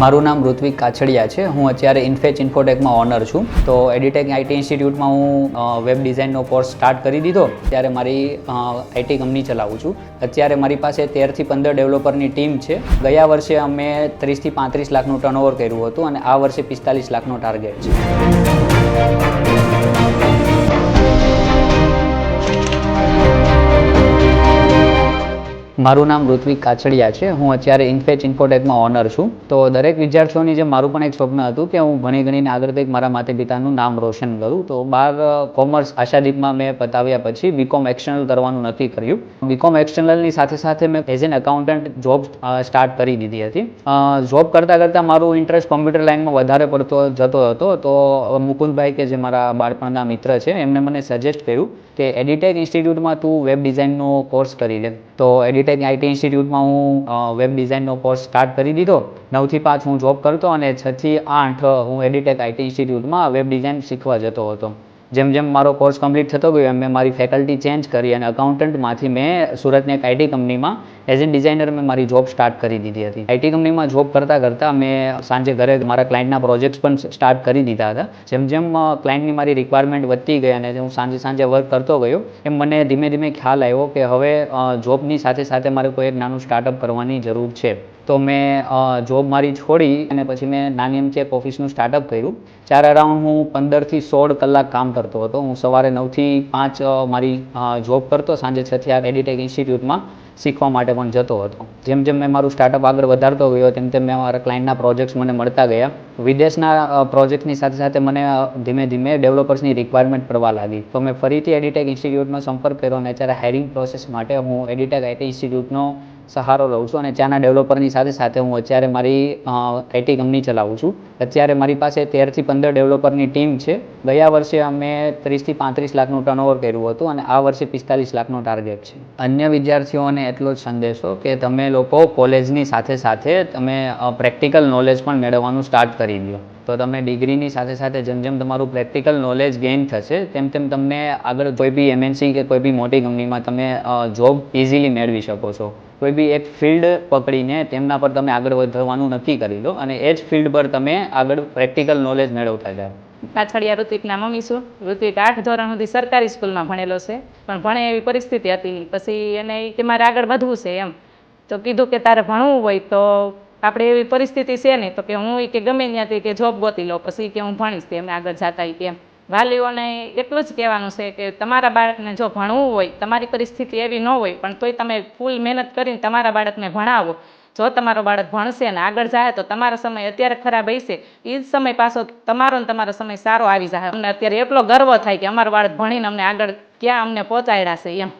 મારું નામ ઋત્વિક કાછડિયા છે. હું અત્યારે ઇન્ફેચ ઇન્ફોટેકમાં ઓનર છું. તો એડિટેક આઈટી ઇન્સ્ટિટ્યૂટમાં હું વેબ ડિઝાઇનનો કોર્સ સ્ટાર્ટ કરી દીધો. ત્યારે મારી આઈટી કંપની ચલાવું છું. અત્યારે મારી પાસે તેરથી પંદર ડેવલપરની ટીમ છે. ગયા વર્ષે અમે ત્રીસથી પાંત્રીસ લાખનું ટર્નઓવર કર્યું હતું અને આ વર્ષે પિસ્તાલીસ લાખનો ટાર્ગેટ છે. મારું નામ ઋત્વિક કાછડિયા છે. હું અત્યારે ઇન્ફેચ ઇન્ફોટેકમાં ઓનર છું. તો દરેક વિદ્યાર્થીઓની જે મારું પણ એક સ્વપ્ન હતું કે હું ભણી ગણીને આગળ કંઈક મારા માતા પિતાનું નામ રોશન કરું. તો બાર કોમર્સ આશાદીપમાં મેં પતાવ્યા પછી બીકોમ એક્સટર્નલ કરવાનું નક્કી કર્યું. બીકોમ એક્સટર્નલની સાથે સાથે મેં as an accountant job start કરી દીધી હતી. જોબ કરતાં કરતાં મારું ઇન્ટરેસ્ટ કોમ્પ્યુટર લાઇનમાં વધારે પડતો જતો હતો. તો મુકુંદભાઈ કે જે મારા બાળપણના મિત્ર છે, એમને મને સજેસ્ટ કર્યું કે એડિટેક ઇન્સ્ટિટ્યૂટમાં તું વેબ ડિઝાઇનનો કોર્સ કરી લે. તો એડિટેક આઈટી ઇન્સ્ટિટ્યૂટમાં હું વેબ ડિઝાઇનનો કોર્સ સ્ટાર્ટ કરી દીધો. નવથી પાંચ હું જોબ કરતો અને છથી આઠ હું એડિટેક આઈટી ઇન્સ્ટિટ્યૂટમાં વેબ ડિઝાઇન શીખવા જતો હતો. જેમ જેમ મારો કોર્સ કમ્પ્લીટ થતો ગયો, એમ મેં મારી ફેકલ્ટી ચેન્જ કરી અને અકાઉન્ટન્ટમાંથી મેં સુરતની એક આઈટી કંપનીમાં એઝ એન ડિઝાઇનર મેં મારી જોબ સ્ટાર્ટ કરી દીધી હતી. આઈટી કંપનીમાં જોબ કરતાં કરતાં મેં સાંજે ઘરે મારા ક્લાયન્ટના પ્રોજેક્ટ્સ પણ સ્ટાર્ટ કરી દીધા હતા. જેમ જેમ ક્લાયન્ટની મારી રિક્વાયરમેન્ટ વધતી ગઈ અને હું સાંજે સાંજે વર્ક કરતો ગયો, એમ મને ધીમે ધીમે ખ્યાલ આવ્યો કે હવે જોબની સાથે સાથે મારે કોઈ એક નાનું સ્ટાર્ટઅપ કરવાની જરૂર છે. તો મેં જોબ મારી છોડી અને પછી મેં નાની એમ એક ઓફિસનું સ્ટાર્ટઅપ કર્યું. ચાર અરાઉન્ડ હું પંદરથી સોળ કલાક કામ કરતો હતો. હું સવારે નવથી પાંચ મારી જોબ કરતો, સાંજે છથી આ એડિટેક ઇન્સ્ટિટ્યૂટમાં શીખવા માટે પણ જતો હતો. જેમ જેમ મેં મારું સ્ટાર્ટઅપ આગળ વધારતો ગયો, તેમ તેમ મેં મારા ક્લાયન્ટના પ્રોજેક્ટ્સ મને મળતા ગયા. વિદેશના પ્રોજેક્ટની સાથે સાથે મને ધીમે ધીમે ડેવલપર્સની રિક્વાયરમેન્ટ પડવા લાગી. તો મેં ફરીથી એડિટેક ઇન્સ્ટિટ્યૂટનો સંપર્ક કર્યો અને અત્યારે હાયરિંગ પ્રોસેસ માટે હું એડિટેક આઈટી ઇન્સ્ટિટ્યૂટનો સહારો લઉં છું અને ત્યાંના ડેવલપરની સાથે સાથે હું અત્યારે મારી આઈટી કંપની ચલાવું છું. અત્યારે મારી પાસે તેરથી પંદર ડેવલપરની ટીમ છે. ગયા વર્ષે અમે ત્રીસથી પાંત્રીસ લાખનું ટર્નઓવર કર્યું હતું અને આ વર્ષે પિસ્તાલીસ લાખનો ટાર્ગેટ છે. અન્ય વિદ્યાર્થીઓને એટલો જ સંદેશો કે તમે લોકો કોલેજની સાથે સાથે તમે પ્રેક્ટિકલ નોલેજ પણ મેળવવાનું સ્ટાર્ટ કરી દો. તો તમે ડિગ્રીની સાથે સાથે જેમ જેમ તમારું પ્રેક્ટિકલ નોલેજ ગેઇન થશે, તેમ તેમ તમને આગળ કોઈ બી એમએનસી કે કોઈ બી મોટી કંપનીમાં તમે જોબ ઇઝીલી મેળવી શકો છો. કોઈ બી એક ફિલ્ડ પકડીને તેમના પર તમે આગળ વધવાનું નક્કી કરી લો અને એ જ ફિલ્ડ પર તમે આગળ પ્રેક્ટિકલ નોલેજ મેળવતા જાઓ. કાછડિયા ઋત્વિકના મમ્મી છું ઋત્વિક આઠ ધોરણ સુધી સરકારી સ્કૂલમાં ભણેલો છે, પણ ભણે એવી પરિસ્થિતિ હતી. પછી એને કે મારે આગળ વધવું છે એમ. તો કીધું કે તારે ભણવું હોય તો આપણે એવી પરિસ્થિતિ છે નહીં તો કે હું કે ગમે ત્યાંથી કે જોબ ગોતી લો પછી કે હું ભણીશ એમને આગળ જતા કે કેમ વાલીઓને એટલું જ કહેવાનું છે કે તમારા બાળકને જો ભણવું હોય, તમારી પરિસ્થિતિ એવી ન હોય, પણ તોય તમે ફૂલ મહેનત કરીને તમારા બાળકને ભણાવો. જો તમારો બાળક ભણશે ને આગળ જાય તો તમારો સમય અત્યારે ખરાબ હશે એ જ સમય પાછો તમારો ને તમારો સમય સારો આવી જાય. અમને અત્યારે એટલો ગર્વ થાય કે અમારું બાળક ભણીને અમને આગળ ક્યાં અમને પહોંચાડ્યા છે એમ.